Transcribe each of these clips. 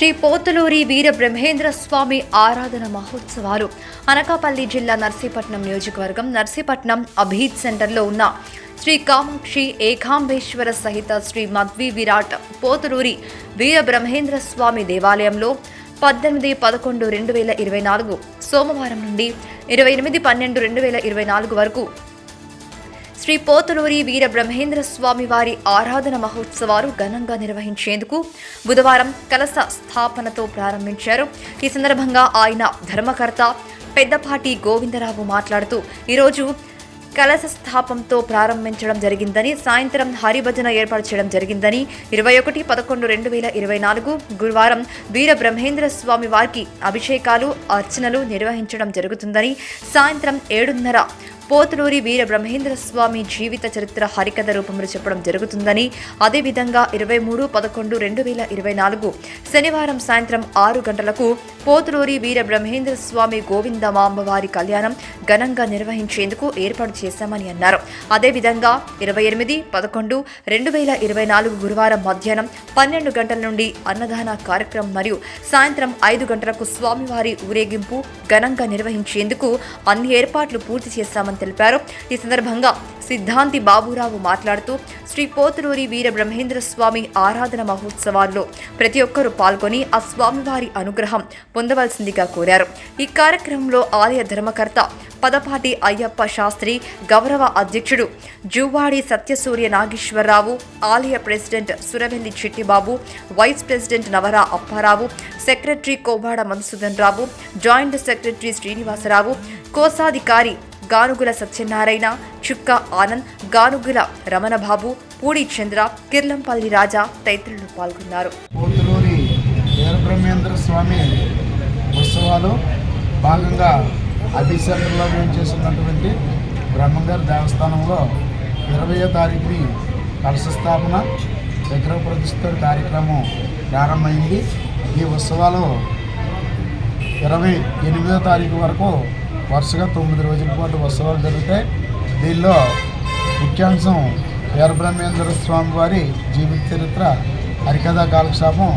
శ్రీ పోతులూరి వీర బ్రహ్మేంద్ర స్వామి ఆరాధన మహోత్సవాలు. అనకాపల్లి జిల్లా నర్సీపట్నం నియోజకవర్గం నర్సీపట్నం అభీత్ సెంటర్లో ఉన్న శ్రీ కామాక్షి ఏకాంబేశ్వర సహిత శ్రీ మద్వి విరాట్ పోతులూరి వీర బ్రహ్మేంద్ర స్వామి దేవాలయంలో పద్దెనిమిది పదకొండు రెండు వేల ఇరవై నాలుగు సోమవారం నుండి ఇరవై ఎనిమిది పన్నెండు రెండు వేల ఇరవై నాలుగు వరకు శ్రీ పోతులూరి వీర బ్రహ్మేంద్ర స్వామి వారి ఆరాధన మహోత్సవాలు ఘనంగా నిర్వహించేందుకు బుధవారం కలశ స్థాపనతో ప్రారంభించారు. ఈ సందర్భంగా ఆయన ధర్మకర్త పెద్దపాటి గోవిందరావు మాట్లాడుతూ ఈరోజు కలశ స్థాపంతో ప్రారంభించడం జరిగిందని సాయంత్రం హరిభజన ఏర్పాటు చేయడం జరిగిందని ఇరవై ఒకటి పదకొండు రెండు వేల ఇరవై నాలుగు గురువారం వీర బ్రహ్మేంద్ర స్వామి వారికి అభిషేకాలు అర్చనలు నిర్వహించడం జరుగుతుందని సాయంత్రం ఏడున్నర పోతులూరి వీర బ్రహ్మేంద్ర స్వామి జీవిత చరిత్ర హరికథ రూపంలో చెప్పడం జరుగుతుందని అదేవిధంగా ఇరవై మూడు పదకొండు రెండు వేల ఇరవై నాలుగు శనివారం సాయంత్రం ఆరు గంటలకు పోతులూరి వీర బ్రహ్మేంద్ర స్వామి గోవిందమాంబవారి కళ్యాణం ఘనంగా నిర్వహించేందుకు ఏర్పాటు చేశామని అన్నారు. అదేవిధంగా ఇరవై ఎనిమిది పదకొండు రెండు వేల ఇరవై నాలుగు గురువారం మధ్యాహ్నం పన్నెండు గంటల నుండి అన్నదాన కార్యక్రమం మరియు సాయంత్రం ఐదు గంటలకు స్వామివారి ఊరేగింపు ఘనంగా నిర్వహించేందుకు అన్ని ఏర్పాట్లు పూర్తి చేశామని తెలిపారు. ఈ సందర్భంగా సిద్ధాంతి బాబురావు మాట్లాడుతూ శ్రీ పోతులూరి వీర బ్రహ్మేంద్ర స్వామి ఆరాధన మహోత్సవాల్లో ప్రతి ఒక్కరూ పాల్గొని ఆ స్వామివారి అనుగ్రహం పొందవలసిందిగా కోరారు. ఈ కార్యక్రమంలో ఆలయ ధర్మకర్త పదపాటి అయ్యప్ప శాస్త్రి గౌరవ అధ్యక్షుడు జువ్వాడి సత్యసూర్య నాగేశ్వరరావు ఆలయ president Suravelli Chittibabu vice president Navara Apparao secretary Kovada Madhusudan Rao joint secretary Srinivasarao కోశాధికారి గానుగుల సత్యనారాయణ చుక్క ఆనంద్ గానుగుల రమణబాబు పూడి చంద్ర కిర్లంపల్లి రాజా తదితరులు పాల్గొన్నారు. పోతులూరి వీరబ్రహ్మేంద్ర స్వామి ఉత్సవాలు భాగంగా అభిషేకంలో చేస్తున్నటువంటి బ్రహ్మంగారి దేవస్థానంలో ఇరవయో తారీఖుని కలశ స్థాపన విగ్రహ ప్రతిష్ఠ కార్యక్రమం ప్రారంభమైంది. ఈ ఉత్సవాలు ఇరవై ఎనిమిదో తారీఖు వరకు వరుసగా తొమ్మిది రోజుల పాటు ఉత్సవాలు జరుగుతాయి. దీనిలో ముఖ్యాంశం వీరబ్రహ్మేంద్ర స్వామి వారి జీవిత చరిత్ర హరికథా కాలక్షేపం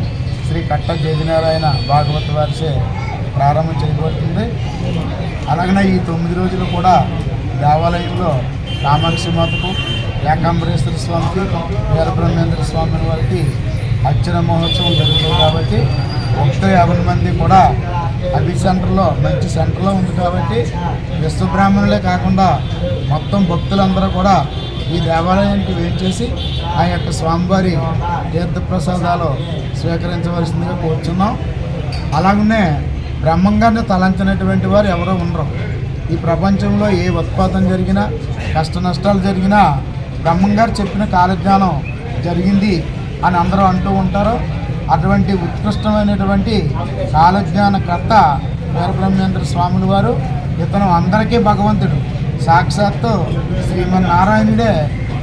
శ్రీ కట్ట జయనారాయణ భాగవత వారిచే ప్రారంభం చేయబడుతుంది. అలాగనే ఈ తొమ్మిది రోజులు కూడా దేవాలయంలో కామాక్షి మాతకు ఏకాంబరేశ్వర స్వామికి వీరబ్రహ్మేంద్ర స్వామి వారికి అర్చన మహోత్సవం జరుగుతుంది కాబట్టి ఒకటో యాభై మంది కూడా అభి సెంటర్లో మంచి సెంటర్లో ఉంది కాబట్టి విశ్వబ్రాహ్మణులే కాకుండా మొత్తం భక్తులందరూ కూడా ఈ దేవాలయానికి వేయించేసి ఆ యొక్క స్వామివారి తీర్థప్రసాదాలు స్వీకరించవలసిందిగా కోరుచున్నాం. అలాగనే బ్రహ్మంగారిని తలంచినటువంటి వారు ఎవరో ఉండరు. ఈ ప్రపంచంలో ఏ ఉత్పాతం జరిగినా కష్ట నష్టాలు జరిగినా బ్రహ్మంగారు చెప్పిన కాలజ్ఞానం జరిగింది అని అందరూ అంటూ ఉంటారు. అటువంటి ఉత్కృష్టమైనటువంటి కాలజ్ఞానకర్త వీరబ్రహ్మేంద్ర స్వాములు వారు ఇతను అందరికీ భగవంతుడు. సాక్షాత్తు శ్రీమన్నారాయణుడే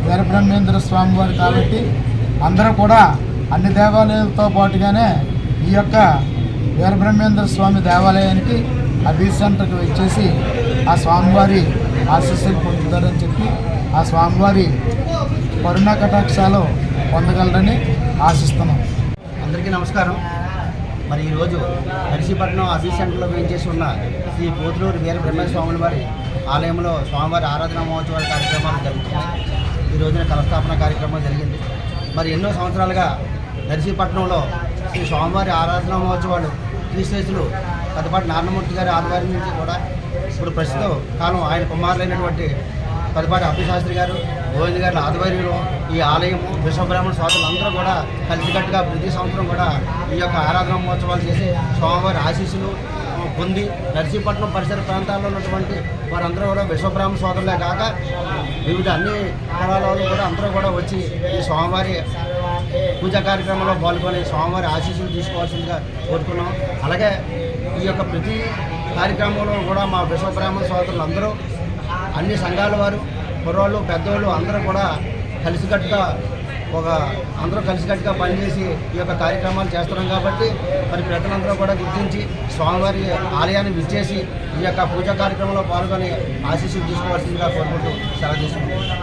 వీరబ్రహ్మేంద్ర స్వామి వారు కాబట్టి అందరూ కూడా అన్ని దేవాలయాలతో పాటుగానే ఈ యొక్క వీరబ్రహ్మేంద్ర స్వామి దేవాలయానికి అభి సెంటర్కి వచ్చేసి ఆ స్వామివారి ఆశీస్సులు పొందుతారని చెప్పి ఆ స్వామివారి కరుణా కటాక్షాలు పొందగలరని ఆశిస్తున్నాం. అందరికీ నమస్కారం. మరి ఈరోజు నర్సీపట్నం అసీ సెంటర్లో వేయించేసి ఉన్న శ్రీ పోతులూరు వీర బ్రహ్మస్వాముల వారి ఆలయంలో స్వామివారి ఆరాధన మహోత్సవాల కార్యక్రమాలు జరుగుతున్నాయి. ఈ రోజున కలస్థాపన కార్యక్రమం జరిగింది. మరి ఎన్నో సంవత్సరాలుగా నర్సీపట్నంలో శ్రీ స్వామివారి ఆరాధన మహోత్సవాలు శ్రీశ్రేషులు పెద్దపాటి నారాయణమూర్తి గారి ఆధ్వర్యం నుంచి కూడా ఇప్పుడు ప్రస్తుతం కాలం ఆయన కుమారులైనటువంటి పదిపాటి అభిశాస్త్రి గారు గోవింద్ గారి ఆధ్వర్యంలో ఈ ఆలయం విశ్వబ్రాహ్మణ స్వాతులు అందరూ కూడా కలిసికట్టుగా ప్రతి సంవత్సరం కూడా ఈ యొక్క ఆరాధన మహోత్సవాలు చేసి స్వామివారి ఆశీస్సులు పొంది నర్సీపట్నం పరిసర ప్రాంతాల్లో ఉన్నటువంటి వారందరూ కూడా విశ్వబ్రాహ్మణ సోదరులే కాక వివిధ అన్ని కులాల కూడా అందరూ కూడా వచ్చి ఈ స్వామివారి పూజా కార్యక్రమంలో పాల్గొని స్వామివారి ఆశీస్సులు తీసుకోవాల్సిందిగా కోరుకున్నాం. అలాగే ఈ యొక్క ప్రతి కార్యక్రమంలో కూడా మా విశ్వబ్రాహ్మణ సోదరులు అందరూ అన్ని సంఘాల వారు కుర్రోళ్ళు పెద్దవాళ్ళు అందరూ కూడా కలిసికట్టుగా ఒక అందరూ కలిసికట్టుగా పనిచేసి ఈ యొక్క కార్యక్రమాలు చేస్తున్నాం కాబట్టి మరి ప్రజలందరూ కూడా గుర్తించి స్వామివారి ఆలయాన్ని విచ్చేసి ఈ యొక్క పూజా కార్యక్రమంలో పాల్గొని ఆశీస్సులు తీసుకోవాల్సిందిగా కోరుకుంటూ సెలవు తీసుకుంటున్నాం.